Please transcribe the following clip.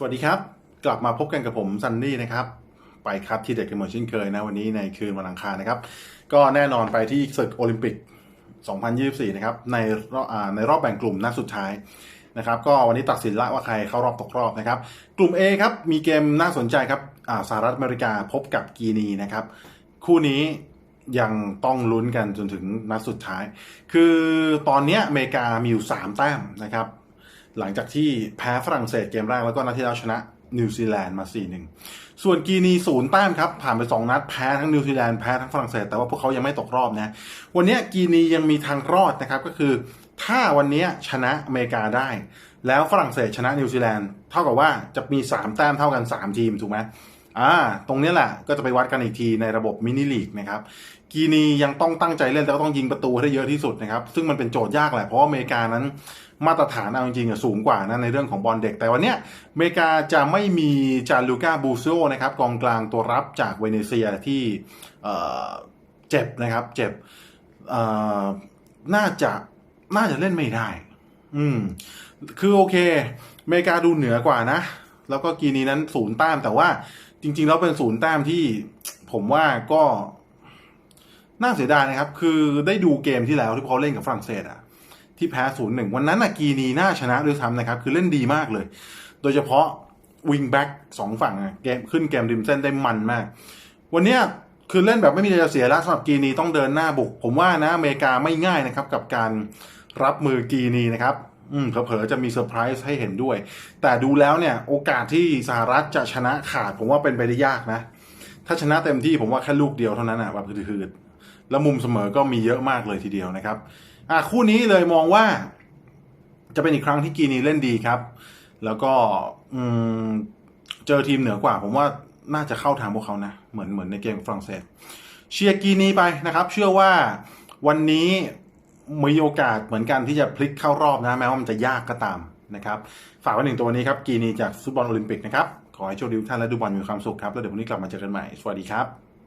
สวัสดีครับ กลับมาพบกันกับผมซันนี่นะครับ ไปครับที่เด็กกันเหมือนเช่นเคยนะวันนี้ในคืนวันอังคารนะครับ ก็แน่นอนไปที่ศึกโอลิมปิก 2024 นะครับ ในรอบในรอบแบ่งกลุ่มนัดสุดท้ายนะครับก็วันนี้ตัดสินละว่าใครเข้ารอบตกรอบนะครับ กลุ่ม A ครับ มีเกมน่าสนใจครับสหรัฐอเมริกาพบกับกีนีนะครับ คู่นี้ยังต้องลุ้นกันจนถึงนัดสุดท้าย คือตอนนี้อเมริกามีอยู่ 3 แต้มนะครับ หลังจากที่แพ้ฝรั่งเศสเกมแรกแล้วก็นัดที่แล้วชนะนิวซีแลนด์มา 4-1 ส่วนกีนีศูนย์แต้มครับ ผ่านไป 2 นัด แพ้ทั้งนิวซีแลนด์แพ้ทั้งฝรั่งเศส แต่ว่าพวกเขายังไม่ตกรอบนะ วันนี้กีนียังมีทางรอดนะครับ ก็คือ ถ้าวันนี้ชนะอเมริกาได้ แล้วฝรั่งเศสชนะนิวซีแลนด์เท่ากับว่าจะมี 3 แต้มเท่ากัน 3 ทีม ถูกไหม อ่าตรงนี้แหละก็จะไปวัดกันอีกทีในระบบมินิลีกนะครับกีนียังต้องตั้งใจเล่นแต่ก็ต้องยิงประตูให้ได้เยอะที่สุดนะครับ ซึ่งมันเป็นโจทย์ยากแหละเพราะว่าอเมริกานั้นมาตรฐานเอาจริงๆสูงกว่านะในเรื่องของบอลเด็ก แต่วันเนี้ยอเมริกาจะไม่มีจาลูก้าบูโซนะครับกองกลางตัวรับจากเวเนเซียที่เจ็บนะครับ เจ็บน่าจะน่าจะเล่นไม่ได้ อืม คือโอเคอเมริกาดูเหนือกว่านะ แล้วก็กีนีนั้นศูนย์ต้มแต่ว่า จริง ๆ แล้วเป็นศูนย์แต้มที่ผมว่าก็น่าเสียดายนะครับ คือได้ดูเกมที่แล้วที่เขาเล่นกับฝรั่งเศสอะที่แพ้ศูนย์หนึ่งวันนั้นอะกีนีน่าชนะด้วยซ้ำนะครับ คือเล่นดีมากเลย โดยเฉพาะวิงแบ็กสองฝั่งอะเกมขึ้นเกมริมเส้นได้มันมาก วันเนี้ยคือเล่นแบบไม่มีอะไรจะเสียแล้วสำหรับกีนีต้องเดินหน้าบุก ผมว่านะอเมริกาไม่ง่ายนะครับ กับการรับมือกีนีนะครับ อืมเผลอๆจะมีเซอร์ไพรส์ให้เห็นด้วย แต่ดูแล้วเนี่ย โอกาสที่สหรัฐจะชนะขาด ผมว่าเป็นไปได้ยากนะ ถ้าชนะเต็มที่ผมว่าแค่ลูกเดียวเท่านั้นอะแบบคือๆแล้วมุมเสมอก็มีเยอะมากเลยทีเดียวนะครับ อะคู่นี้เลยมองว่า จะเป็นอีกครั้งที่กีนีเล่นดีครับ แล้วก็อืมเจอทีมเหนือกว่า ผมว่าน่าจะเข้าทางพวกเขานะ เหมือนเหมือนในเกมฝรั่งเศส เชียร์กีนีไปนะครับ เชื่อว่าวันนี้ มีโอกาสเหมือนกันที่จะพลิกเข้ารอบนะแม้ว่ามันจะยากก็ตามนะครับฝากไว้หนึ่งตัวนี้ครับกีนีจากฟุตบอลโอลิมปิกนะครับขอให้โชคดีทุกท่านและดูบอลมีความสุขครับแล้วเดี๋ยววันนี้กลับมาเจอกันใหม่สวัสดีครับ